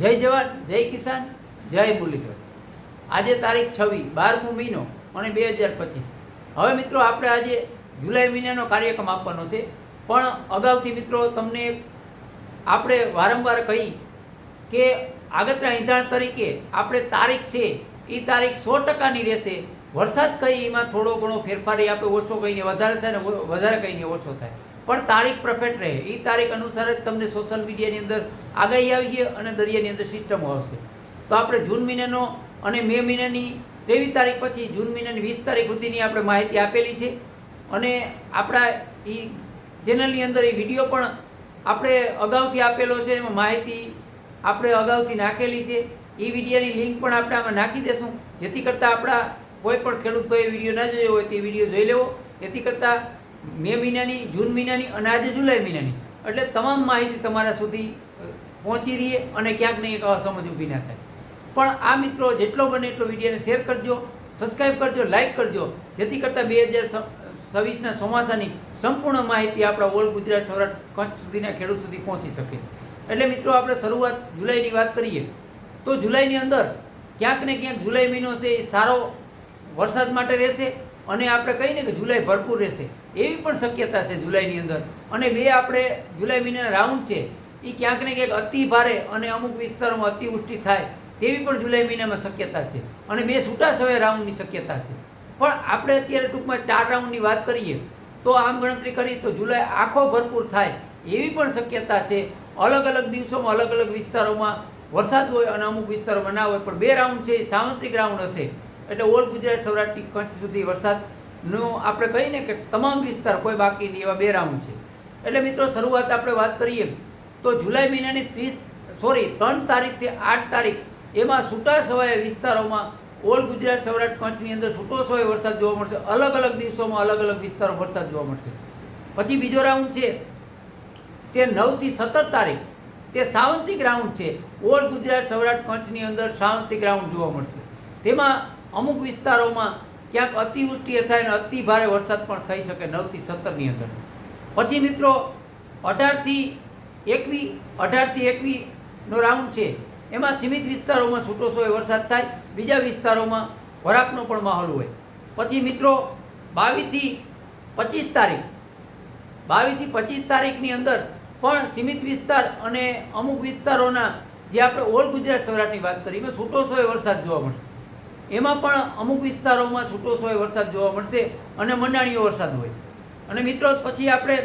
જય જવાન, જય કિસાન, જય મુરલીધર. આજે તારીખ છવ્વીસ, બારમો મહિનો, અને બે હજાર પચીસ. હવે મિત્રો આપણે આજે જુલાઈ મહિનાનો કાર્યક્રમ આપવાનો છે. પણ અગાઉથી મિત્રો તમને આપણે વારંવાર કહી કે આગતરા ઈંધણ તરીકે આપણે તારીખ છે એ તારીખ સો ટકાની રહેશે. વરસાદ કઈ એમાં થોડો ઘણો ફેરફાર આપણે ઓછો કહીને, વધારે થાય ને વધારે કહીને ઓછો થાય. પણ તારીખ પરફેક્ટ રહે. એ તારીખ અનુસાર જ તમને સોશિયલ મીડિયાની અંદર આગાહી આવી છે અને દરિયાની અંદર સિસ્ટમો આવશે. તો આપણે જૂન મહિનાનો અને મે મહિનાની ત્રેવીસ તારીખ પછી જૂન મહિનાની વીસ તારીખ સુધીની આપણે માહિતી આપેલી છે. અને આપણા એ ચેનલની અંદર એ વીડિયો પણ આપણે અગાઉથી આપેલો છે, એમાં માહિતી આપણે અગાઉથી નાખેલી છે. એ વિડીયોની લિંક પણ આપણે આમાં નાખી દેશું. જેથી કરતાં આપણા કોઈ પણ ખેડૂત ભાઈ વીડિયો ના જોયો હોય તે વીડિયો જોઈ લેવો. જેથી કરતાં મે મહિનાની, જૂન મહિનાની અને આજે જુલાઈ મહિનાની. એટલે તમામ માહિતી તમારા સુધી પહોંચી રહીએ અને ક્યાંક ને એક અસમજ ઊભી ના થાય. પણ આ મિત્રો જેટલો બને એટલો વિડીયોને શેર કરજો સબસ્ક્રાઈબ કરજો લાઈક કરજો. જેથી કરતાં બે હજાર છવ્વીસના ચોમાસાની સંપૂર્ણ માહિતી આપણા ઓલ ગુજરાત સૌરાષ્ટ્ર કચ્છ સુધીના ખેડૂત સુધી પહોંચી શકે. એટલે મિત્રો, આપણે શરૂઆત જુલાઈની વાત કરીએ. તો જુલાઈની અંદર ક્યાંક ને ક્યાંક જુલાઈ મહિનો છે એ સારો વરસાદ માટે રહેશે. અને આપણે કહીને કે જુલાઈ ભરપૂર રહેશે. એવી પણ શક્યતા છે જુલાઈની અંદર. અને બે આપણે જુલાઈ મહિનાના રાઉન્ડ છે એ ક્યાંક ને ક્યાંક અતિ ભારે અને અમુક વિસ્તારોમાં અતિવૃષ્ટિ થાય તેવી પણ જુલાઈ મહિનામાં શક્યતા છે. અને બે છૂટાછવાયા રાઉન્ડની શક્યતા છે. પણ આપણે અત્યારે ટૂંકમાં ચાર રાઉન્ડની વાત કરીએ, તો આમ ગણતરી કરીએ તો જુલાઈ આખો ભરપૂર થાય એવી પણ શક્યતા છે. અલગ અલગ દિવસોમાં અલગ અલગ વિસ્તારોમાં વરસાદ હોય અને અમુક વિસ્તારોમાં ના હોય, પણ બે રાઉન્ડ છે એ સાર્વત્રિક રાઉન્ડ હશે. એટલે ઓલ ગુજરાત સૌરાષ્ટ્રથી કચ્છ સુધી વરસાદનો આપણે કહીએ ને કે તમામ વિસ્તાર કોઈ બાકી નહીં, એવા બે રાઉન્ડ છે. એટલે મિત્રો, શરૂઆત આપણે વાત કરીએ તો જુલાઈ મહિનાની ત્રીસ, સોરી, ત્રણ તારીખથી આઠ તારીખ એમાં છૂટા છવાયા વિસ્તારોમાં ઓલ ગુજરાત, સૌરાષ્ટ્ર, કચ્છની અંદર છૂટો સવાય વરસાદ જોવા મળશે. અલગ અલગ દિવસોમાં અલગ અલગ વિસ્તારો વરસાદ જોવા મળશે. પછી બીજો રાઉન્ડ છે તે નવથી સત્તર તારીખ. તે સાવંતિક રાઉન્ડ છે. ઓલ ગુજરાત, સૌરાષ્ટ્ર, કચ્છની અંદર સાવંતિક રાઉન્ડ જોવા મળશે. તેમાં અમુક વિસ્તારોમાં ક્યાંક અતિવૃષ્ટિ થાય અને અતિ ભારે વરસાદ પણ થઈ શકે નવથી સત્તરની અંદર. પછી મિત્રો, અઢારથી એકવી, અઢારથી એકવીનો રાઉન્ડ છે. એમાં સીમિત વિસ્તારોમાં છૂટો સોય વરસાદ થાય, બીજા વિસ્તારોમાં વરાપનો પણ માહોલ હોય. પછી મિત્રો, બાવીસથી પચીસ તારીખ. બાવીસથી પચીસ તારીખની અંદર પણ સીમિત વિસ્તાર અને અમુક વિસ્તારોના જે આપણે ઓલ ગુજરાત સૌરાષ્ટ્રની વાત કરી એમાં છૂટો સોય વરસાદ જોવા મળશે. એમાં પણ અમુક વિસ્તારોમાં છૂટો છવાયો વરસાદ જોવા મળશે અને મંડાણીયો વરસાદ હોય. અને મિત્રો, પછી આપણે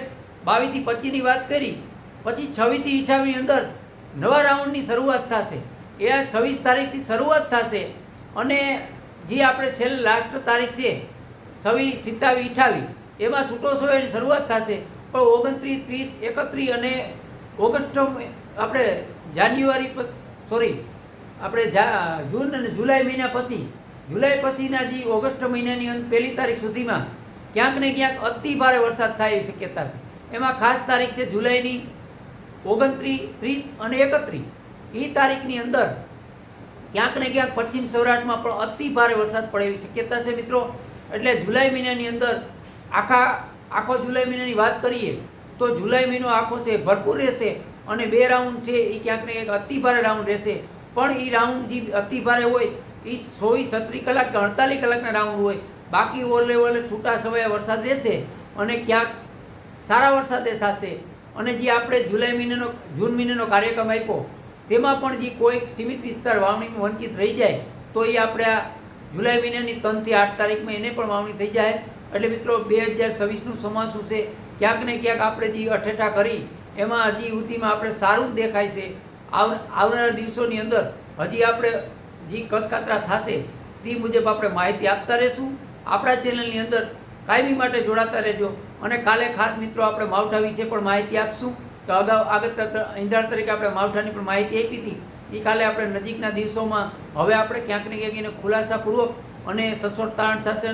બાવીસથી પચીસની વાત કરી, પછી છવ્વીસથી અઠ્ઠાવીસની અંદર નવા રાઉન્ડની શરૂઆત થશે. એ આ છવ્વીસ તારીખથી શરૂઆત થશે અને જે આપણે છેલ્લે લાસ્ટ તારીખ છે, છવ્વીસ, સિત્તાવીસ ઇઠાવી એમાં છૂટો છવાયાની શરૂઆત થશે. પણ ઓગણત્રીસ, ત્રીસ, એકત્રીસ અને ઓગસ્ટ, આપણે જાન્યુઆરી સોરી આપણે જૂન અને જુલાઈ મહિના પછી, જુલાઈ પછીના જે ઓગસ્ટ મહિનાની પહેલી તારીખ સુધીમાં ક્યાંક ને ક્યાંક અતિ ભારે વરસાદ થાય એવી શક્યતા છે. એમાં ખાસ તારીખ છે જુલાઈની ઓગણત્રીસ ત્રીસ અને એકત્રીસ. એ તારીખની અંદર ક્યાંક ને ક્યાંક પશ્ચિમ સૌરાષ્ટ્રમાં પણ અતિ ભારે વરસાદ પડે એવી શક્યતા છે મિત્રો. એટલે જુલાઈ મહિનાની અંદર આખા, આખો જુલાઈ મહિનાની વાત કરીએ તો જુલાઈ મહિનો આખો છે, ભરપૂર રહેશે અને બે રાઉન્ડ છે એ ક્યાંક ને ક્યાંક અતિ ભારે રાઉન્ડ રહેશે. પણ એ રાઉન્ડ જે અતિ ભારે હોય એ સોળ છત્રીસ કલાક કે અડતાલીસ કલાકના રાઉન્ડ હોય. બાકી ઓલે ઓલે છૂટા સમયે વરસાદ રહેશે અને ક્યાંક સારા વરસાદે થશે અને જે આપણે જુલાઈ મહિનાનો, જૂન મહિનાનો કાર્યક્રમ આપ્યો, તેમાં પણ જે કોઈ સીમિત વિસ્તાર વાવણીમાં વંચિત રહી જાય, તો એ આપણે આ જુલાઈ મહિનાની ત્રણથી આઠ તારીખમાં એને પણ વાવણી થઈ જાય. એટલે મિત્રો, બે હજાર છવ્વીસનું ચોમાસું છે. ક્યાંક ને ક્યાંક આપણે જે અઠેઠા કરી, એમાં હજી સુધીમાં આપણે સારું જ દેખાય છે. આવનારા દિવસોની અંદર હજી આપણે જે કસકાતરા થશે, તે મુજબ આપણે માહિતી આપતા રહેશું. આપણા ચેનલની અંદર કાયમી માટે જોડાતા રહેજો. અને કાલે ખાસ મિત્રો આપણે માવઠા વિશે પણ માહિતી આપશું. તો અગાઉ આગળ ઈંધણ તરીકે આપણે માવઠાની પણ માહિતી આપી હતી. એ કાલે આપણે નજીકના દિવસોમાં હવે આપણે ક્યાંક ને ક્યાંક એને ખુલાસાપૂર્વક અને સચોટ તારણ સાથે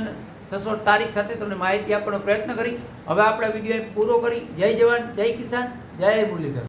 સચોટ તારીખ સાથે તમને માહિતી આપવાનો પ્રયત્ન કરી. હવે આપણે વીડિયો પૂરો કરી. જય જવાન, જય કિસાન, જય મુરલીધર.